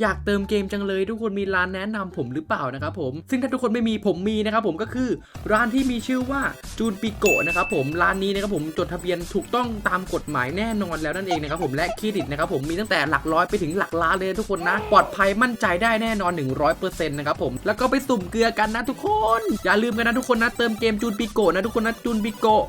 อยากเติมเกมจังเลย ทุกคนมีร้านแนะนำผมหรือเปล่านะครับผมซึ่งถ้าทุกคนไม่มีผมมีนะครับผมก็คือร้านที่มีชื่อว่าจูนปิโกะนะครับผมร้านนี้นะครับผมจดทะเบียนถูกต้องตามกฎหมายแน่นอนแล้วนั่นเองนะครับผมและเครดิตนะครับผมมีตั้งแต่หลักร้อยไปถึงหลักล้านเลยทุกคนนะ ปลอดภัยมั่นใจได้แน่นอน 100%นะครับผมแล้วก็ไปสุ่มเกลือกันนะทุกคน อย่าลืมกันนะทุกคนนะเติมเกมจูนปิโกะนะทุกคนนะจูนปิโกะ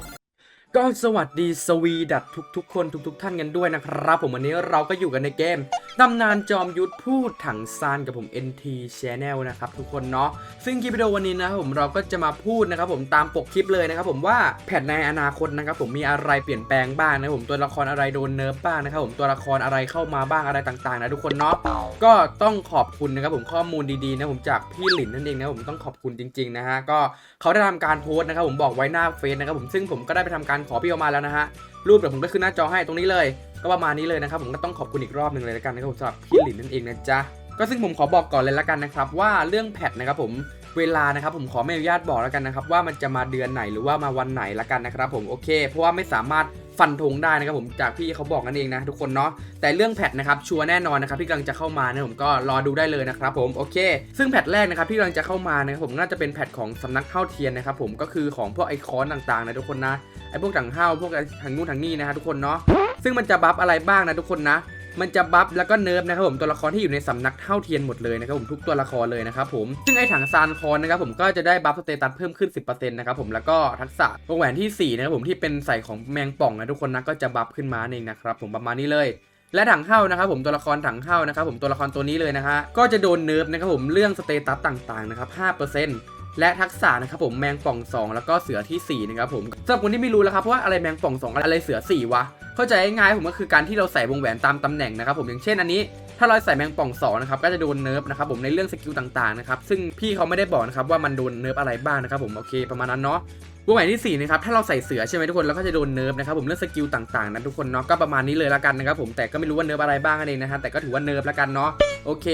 ก็สวัสดีสวีดัตทุกๆ คนทุก ๆ ท่านกันด้วยนะครับ ผมวันนี้เราก็อยู่กันในเกมตำนานจอมยุทธพูดถังซานกับผม NT Channel นะครับทุกคนเนาะซึ่งคลิปวิดีโอวันนี้นะครับผมเราก็จะมาพูดนะครับผมตามปกคลิปเลยนะครับผมว่าแผนในอนาคตนะครับผมมีอะไรเปลี่ยนแปลงบ้างนะครับผมตัวละครอะไรโดนเนิร์ฟบ้างนะครับผมตัวละครอะไรเข้ามาบ้างอะไรต่างๆนะทุกคนเนาะก็ต้องขอบคุณนะครับผมข้อมูลดีๆนะผมจากพี่หลินนั่นเองนะผมต้องขอบคุณจริงๆนะฮะก็เขาได้ทำการโพสต์นะครับผมบอกไว้หน้าเฟซนะครับผมซึ่งผมก็ได้ไปทำการขอพี่เอามาแล้วนะฮะ รูปเดี๋ยวผมก็ขึ้นหน้าจอให้ตรงนี้เลย ก็ประมาณนี้เลยนะครับผมก็ต้องขอบคุณอีกรอบหนึ่งเลยละกันนะครับผมสำหรับพี่หลินนั่นเองนะจ๊ะก็ซึ่งผมขอบอกก่อนเลยละกันนะครับว่าเรื่องแพทนะครับผมเวลานะครับผมขอไม่อนุญาตบอกแล้วกันนะครับว่ามันจะมาเดือนไหนหรือว่ามาวันไหนละกันนะครับผมโอเค เพราะว่าไม่สามารถฟันธงได้นะครับผมจากพี่เขาบอกนั่นเองนะทุกคนเนาะแต่เรื่องแพทนะครับชัวร์แน่นอนนะครับที่กำลังจะเข้ามานะผมก็รอดูได้เลยนะครับผมโอเค ซึ่งแพทแรกนะครับที่กำลังจะเข้ามานะครับผมน่าจะเป็นแพทของสำนักเท่าเทียนนะครับผมก็คือของพวกไอคอนต่างๆนะทุกคนนะ ไอพวกถังเห้าพวกทางนู้นทางนี้นะฮะทุกคนเนาะซึ่งมันจะบัฟอะไรบ้างนะทุกคนนะ มันจะบัฟแล้วก็เนิร์ฟนะครับผมตัวละครที่อยู่ในสำนักเท่าเทียนหมดเลยนะครับผมทุกตัวละครเลยนะครับผมซึ่งไอถังซานคอนนะครับผมก็จะได้บัฟสเตตัสเพิ่มขึ้น 10%นะครับผมแล้วก็ทักษะวงแหวนที่4นะครับผมที่เป็นใส่ของแมงป่องนะทุกคนนะก็จะบัฟขึ้นมาเองนะครับผมประมาณนี้เลยและถังเข้านะครับผมตัวละครถังเข้านะครับผมตัวละครตัวนี้เลยนะฮะก็จะโดนเนิร์ฟนะครับผมเรื่องสเตตัสต่างๆนะครับ5% และทักษะนะครับผมแมงป่อง 2 แล้วก็เสือที่4นะครับผมสำหรับคนที่ไม่รู้แล้วครับว่าอะไรแมงป่อง 2 อะไรเสือ 4 วะ เข้าใจง่ายๆผมก็คือการที่เราใส่วงแหวนตามตำแหน่งนะครับผมอย่างเช่นอันนี้ถ้าเราใส่แมงป่อง2นะครับก็จะโดนเนิร์ฟนะครับผมในเรื่องสกิลต่างๆนะครับซึ่งพี่เขาไม่ได้บอกนะครับว่ามันโดนเนิร์ฟอะไรบ้างนะครับผมโอเคประมาณนั้นเนาะวงแหวนที่4นะครับถ้าเราใส่เสือใช่ไหมทุกคนแล้วก็จะโดนเนิร์ฟนะครับผมเรื่องสกิลต่างๆนะทุกคนเนาะก็ประมาณนี้เลยละกันนะครับผมแต่ก็ไม่รู้ว่าเนิร์ฟอะไรบ้างนั่นเองนะฮะแต่ก็ถือว่าเนิร์ฟละกันเนาะโอเค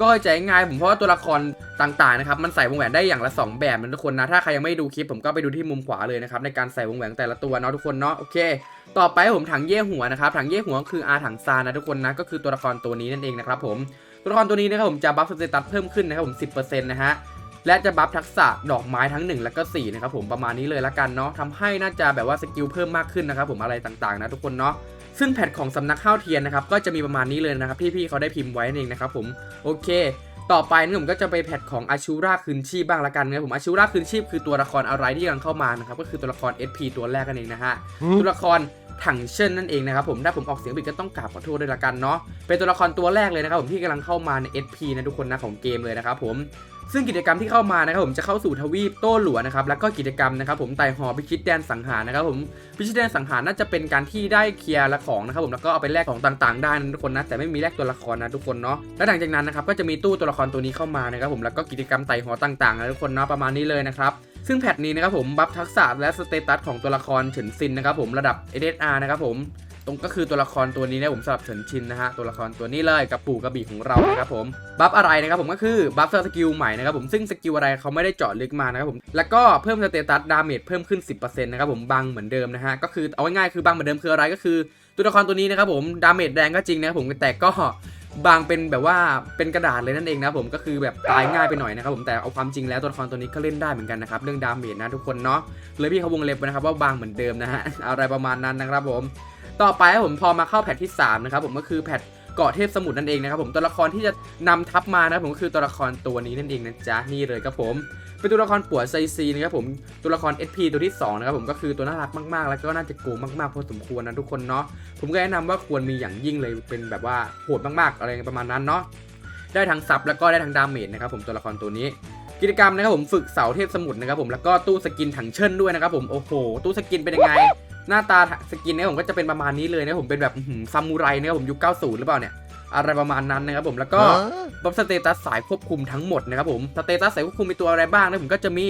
ก็ใจง่ายผมเพราะว่าตัวละคร ต่างๆนะครับมันใส่วงแหวนได้อย่างละ 2 แบบนะทุกคนนะถ้าใครยังไม่ดูคลิปผมก็ไปดูที่มุมขวาเลยนะครับในการใส่วงแหวนแต่ละตัวเนาะทุกคนเนาะโอเค ต่อไปผมถังเย่หัวนะครับถังเย่หัวคืออาถังซานนะทุกคนนะก็คือตัวละครตัวนี้นั่นเองนะครับผมตัวละครตัวนี้นะครับผมจะบัฟสเตตัสเพิ่มขึ้นนะครับผม10%นะฮะและจะบัฟทักษะดอกไม้ทั้ง 1 และก็4นะครับผมประมาณนี้เลยละกันเนาะทำให้น่าจะแบบว่าสกิลเพิ่มมากขึ้นนะครับผมอะไรต่างๆนะทุกคนเนาะซึ่งแพทของสำนักข้าวเทียนนะครับก็จะมีประมาณนี้เลยนะครับที่พี่เขาได้พิมพ์ไว้เองนะครับผมโอเค ต่อไปนี่ผมก็จะไปแพทของอาชูราคืนชีพบ้างละกันนะครับผมอาชูราคืนชีพคือตัวละครอะไรที่กำลังเข้ามานะครับก็คือตัวละคร SP ตัวแรกกันเองนะฮะตัวละคร ถังเชิญนั่นเองนะครับผมถ้าผมออกเสียงผิดก็ต้องกราบขอโทษด้วยละกันเนาะเป็นตัวละครตัวแรกเลยนะครับผมที่กำลังเข้ามาใน SP นะทุกคนนะของเกมเลยนะครับผมซึ่งกิจกรรมที่เข้ามานะครับผมจะเข้าสู่ทวีปโต้หลัวนะครับแล้วก็กิจกรรมนะครับผมไต่หอพิชิตแดนสังหารนะครับผมพิชิตแดนสังหารน่าจะเป็นการที่ได้เคลียร์ละของนะครับผมแล้วก็เอาไปแลกของต่างๆได้นะทุกคนนะแต่ไม่มีแลกตัวละครนะทุกคนเนาะและหลังจากนั้นนะครับก็จะมีตู้ตัวละครตัวนี้เข้ามานะครับผมแล้วก็กิจกรรมไต่หอต่างๆนะทุกคนเนาะประมาณนี้เลยนะครับ ซึ่งแพทนี้นะครับผมบัฟทักษะและสเตตัสของตัวละครเฉินซินนะครับผมระดับ SSR นะครับผมตรงก็คือตัวละครตัวนี้นะผมสำหรับเฉินชินนะฮะตัวละครตัวนี้เลยกับปู่กระบี่ของเรานะครับผมบัฟอะไรนะครับผมก็คือบัฟสกิลใหม่นะครับผมซึ่งสกิลอะไรเขาไม่ได้เจาะลึกมานะครับผมแล้วก็เพิ่มสเตตัสดาเมจเพิ่มขึ้น 10%นะครับผมบังเหมือนเดิมนะฮะก็คือเอาง่ายๆคือบังเหมือนเดิมคืออะไรก็คือ ตัวละครตัวนี้นะครับผมดาเมจแรงก็จริงนะครับผมแต่ก็ บางเป็นแบบว่าเป็นกระดาษเลยนั่นเองนะผมก็คือแบบตายง่ายไปหน่อยนะครับผมแต่เอาความจริงแล้วตัวละครตัวนี้ก็เล่นได้เหมือนกันนะครับเรื่องดาเมจนะทุกคนเนาะเลยพี่เขาวงเล็บไว้นะครับว่าบางเหมือนเดิมนะฮะอะไรประมาณนั้นนะครับผม ต่อไปผมพอมาเข้าแพทที่3นะครับผมก็คือแพท เกาะเทพสมุทรนั่นเองนะครับผมตัวละครที่จะนำทัพมานะครับผมก็คือตัวละครตัวนี้นั่นเองนะจ๊ะนี่เลยครับผมเป็นตัวละครปัวไซซีนะครับผมตัวละคร SP ตัวที่2นะครับผมก็คือตัวน่ารักมาก ๆ แล้วก็น่าจะโกงมากๆพอสมควรนะทุกคนเนาะผมก็แนะนำว่าควรมีอย่างยิ่งเลยเป็นแบบว่าโหดมากๆอะไรประมาณนั้นเนาะได้ทั้งซับแล้วก็ได้ทั้งดาเมจนะครับผมตัวละครตัวนี้กิจกรรมนะครับผมฝึกเสาเทพสมุทรนะครับผมแล้วก็ตู้สกินถังเชิญด้วยนะครับผมโอ้โหตู้สกินเป็นยังไง หน้าตาสกินเนี่ยผมก็จะเป็นประมาณนี้เลยนะผมเป็นแบบอื้อหือซามูไรนะครับผมยุค 90 หรือเปล่าเนี่ยอะไรประมาณนั้นนะครับผมแล้วก็บัฟสเตตัสสายควบคุมทั้งหมดนะครับผมสเตตัสสายควบคุมมีตัวอะไรบ้างนะผมก็จะมี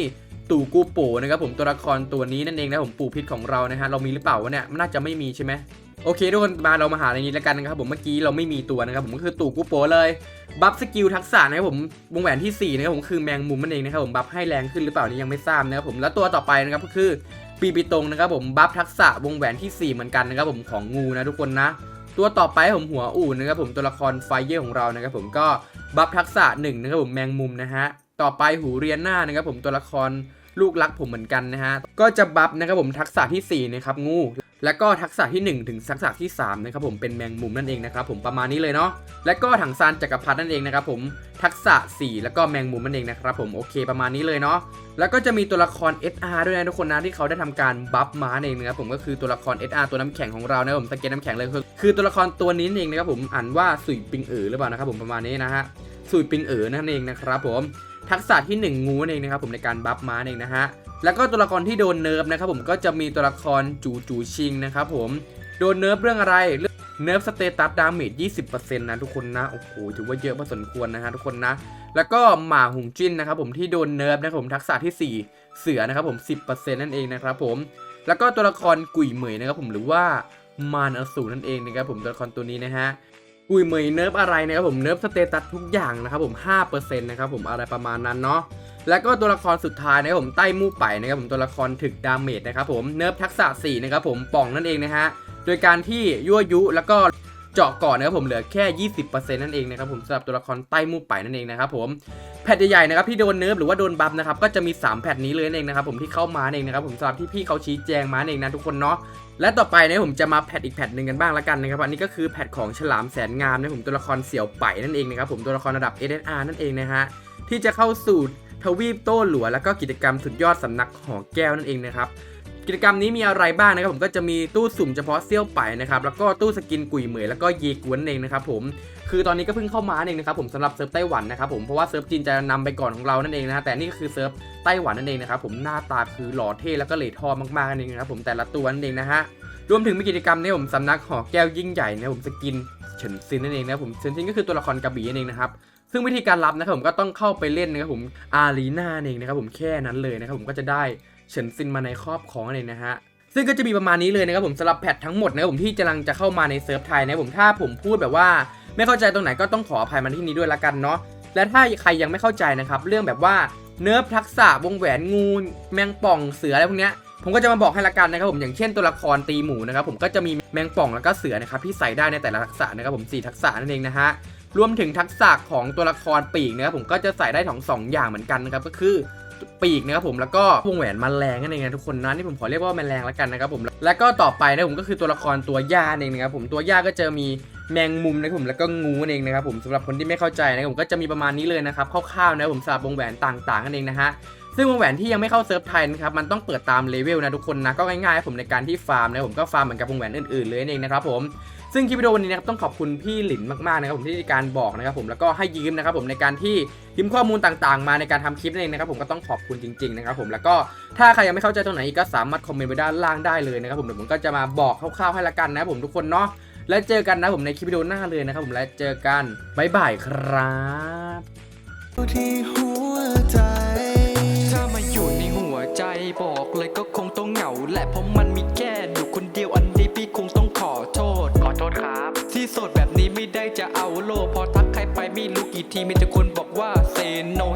ตู่กูโปนะครับผมตัวละครตัวนี้นั่นเองนะผมปู่พิษของเรานะฮะเรามีหรือเปล่าวะเนี่ยน่าจะไม่มีใช่ไหมโอเคทุกคนมาเรามาหาในนี้แล้วกันนะครับผมเมื่อกี้เราไม่มีตัวนะครับผมก็คือตู่กูโปเลยบัฟสกิลทักษะนะครับผมวงแหวนที่สี่นะครับผมคือแมงมุมนั่นเองนะครับผมบัฟให้แรงขึ้นหรือเปล่านี่ยังไม่ทราบนะครับผมแล้วตัวต่อไปนะครับก็คือ ปีปีตรงนะครับผมบัฟทักษะวงแหวนที่ 4 เหมือนกันนะครับผมของงูนะทุกคนนะ ตัวต่อไปผมหัวอู่นะครับผมตัวละครไฟเยอร์ของเรานะครับผมก็บัฟทักษะหนึ่งนะครับผมแมงมุมนะฮะต่อไปหูเรียนหน้านะครับผมตัวละครลูกรักผมเหมือนกันนะฮะก็จะบัฟนะครับผมทักษะที่สี่นะครับงู แล้วก็ทักษะที่ 1 ถึงทักษะที่3นะครับผมเป็นแมงมุมนั่นเองนะครับผมประมาณนี้เลยเนาะและก็ถังซานจักรพรรดินั่นเองนะครับผมทักษะ 4 แล้วก็แมงมุมนั่นเองนะครับผมโอเคประมาณนี้เลยเนาะแล้วก็จะมีตัวละคร SR ด้วยนะทุกคนนะที่เขาได้ทำการบัฟม้าเองนะครับผมก็คือตัวละคร SR ตัวน้ำแข็งของเรานะครับผมสเก็ตน้ำแข็งเลยคือคือตัวละครตัวนี้เองนะครับผมอ่านว่าสุยปิงเอ๋อหรือเปล่านะครับผมประมาณนี้นะฮะสุยปิงเอ๋อนั่นเองนะครับผมทักษะที่ 1 งูนั่นเองนะครับผมในการบัฟม้าเองนะฮะ แล้วก็ตัวละครที่โดนเนิร์ฟนะครับผมก็จะมีตัวละครจูจูชิงนะครับผมโดนเนิร์ฟเรื่องอะไรเนิร์ฟสเตตัสดาเมจ20%นะทุกคนนะโอ้โหถือว่าเยอะพอสมควรนะฮะทุกคนนะ แล้วก็หมาหุงจิ้นนะครับผมที่โดนเนิร์ฟนะครับผมทักษะที่ 4 เสือนะครับผม 10%นั่นเองนะครับผมแล้วก็ตัวละครกุยเหมยนะครับผมหรือว่ามารอสูรนั่นเองนะครับผมตัวละครตัวนี้นะฮะกุยเหมยเนิร์ฟอะไรนะครับผมเนิร์ฟสเตตัสทุกอย่างนะครับผม5%นะครับผมอะไรประมาณนั้นเนาะ แล้วก็ตัวละครสุดท้ายนะครับผมใต้มู่ไปนะครับผมตัวละครถึกดาเมจนะครับผมเนิร์ฟทักษะ4นะครับผมป่องนั่นเองนะฮะโดยการที่ยั่วยุแล้วก็เจาะก่อนนะครับผมเหลือแค่ 20%นั่นเองนะครับผมสำหรับตัวละครใต้มู่ไปนั่นเองนะครับผมแพทใหญ่ๆนะครับที่โดนเนิร์ฟหรือว่าโดนบัฟนะครับก็จะมี 3 แพทนี้เลยนั่นเองนะครับผมที่เข้ามาเองนะครับผมสำหรับที่พี่เขาชี้แจงมาเองนะทุกคนเนาะและต่อไปนะผมจะมาแพทอีกแพทหนึ่งกันบ้างละกันนะครับอันนี้ก็คือแพทของฉลามแสนงามนะผมตัวละครเสี่ยวไปนั่นเองนะครับผมตัวละครระดับ SSR นั่นเองนะฮะที่จะเข้าสู่ ทวีปโต้หลัวแล้วก็กิจกรรมสุดยอดสำนักหอแก้วนั่นเองนะครับกิจกรรมนี้มีอะไรบ้างนะครับผมก็จะมีตู้สุ่มเฉพาะเซี่ยวไปนะครับแล้วก็ตู้สกินกุยเหมยแล้วก็เยกวนเองนะครับผมคือตอนนี้ก็เพิ่งเข้ามาเองนะครับผมสำหรับเซิร์ฟไต้หวันนะครับผมเพราะว่าเซิร์ฟจีนจะนำไปก่อนของเรานั่นเองนะฮะแต่นี่ก็คือเซิร์ฟไต้หวันนั่นเองนะครับผมหน้าตาคือหล่อเท่แล้วก็เหล่ทอมากๆนั่นเองนะครับผมแต่ละตัวนั่นเองนะฮะรวมถึงมีกิจกรรมเนี่ผมสำนักหอแก้วยิ่งใหญ่นะผมสกินเฉินซินนั่นเองนะผมเฉินซินก็คือตัวละครกระบี่นั่นเองนะครับ ซึ่งวิธีการรับนะครับผมก็ต้องเข้าไปเล่นนะครับผมอารีนาเองนะครับผมแค่นั้นเลยนะครับผมก็จะได้เฉินซินมาในครอบครองเองนะฮะซึ่งก็จะมีประมาณนี้เลยนะครับผมสำหรับแพททั้งหมดนะครับผมที่กำลังจะเข้ามาในเซิร์ฟไทยนะครับผมถ้าผมพูดแบบว่า ไม่เข้าใจตรงไหนก็ต้องขออภัยมาที่นี้ด้วยละกันเนาะและถ้าใครยังไม่เข้าใจนะครับเรื่องแบบว่าเนิร์ฟทักษะวงแหวนงูแมงป่องเสืออะไรพวกเนี้ยผมก็จะมาบอกให้ละกันนะครับผมอย่างเช่นตัวละครตีหมูนะครับผมก็จะมีแมงป่องแล้วก็เสือนะครับที่ใส่ได้ในแต่ละทักษะนะครับผมสี่ทักษะนั่นเองนะฮะ รวมถึงทักษะของตัวละครปีกนะครับผมก็จะใส่ได้ทั้งสองอย่างเหมือนกันนะครับก็คือปีกนะครับผมแล้วก็วงแหวนแมลงนั่นเองนะทุกคนนะนี่ผมขอเรียกว่าแมลงแล้วกันนะครับผมแล้วก็ต่อไปนะผมก็คือตัวละครตัวย่าเองนะครับผมตัวย่าก็จะมีแมงมุมนะครับผมแล้วก็งูนั่นเองนะครับผมสำหรับคนที่ไม่เข้าใจนะครับผมก็จะมีประมาณนี้เลยนะครับคร่าวๆนะผมสำหรับวงแหวนต่างๆนั่นเองนะฮะ ซึ่งวงแหวนที่ยังไม่เข้าเซิร์ฟไทยนะครับมันต้องเปิดตามเลเวลนะทุกคนนะก็ง่ายๆผมในการที่ฟาร์มนะผมก็ฟาร์มเหมือนกับวงแหวนอื่นๆเลยนั่นเองนะครับผมซึ่งคลิปวิดีโอวันนี้นะครับต้องขอบคุณพี่หลินมากๆนะครับผมที่ในการบอกนะครับผมแล้วก็ให้ยืมนะครับผมในการที่พิมข้อมูลต่างๆ มาในการทำคลิปนั่นเองนะครับผมก็ต้องขอบคุณจริงๆนะครับผมแล้วก็ถ้าใครยังไม่เข้าใจตรงไหนอีกก็สามารถคอมเมนต์ไว้ด้านล่างได้เลยนะครับผมเดี๋ยวผมก็จะมาบอกคร่าวๆให้ละกันนะครับผมทุกคนเนาะและเจอกันนะผมในคลิปวิดีโอหน้าเลยนะครับผมและเจอกันบ๊ายบายครับ แหละเพราะมันมีแค่อยู่คนเดียวอันนี้พี่คงต้องขอโทษ ขอโทษครับ ที่โสดแบบนี้ไม่ได้จะเอาโลกพอทักใครไปไม่รู้กี่ทีมีแต่คนบอกว่าเซโน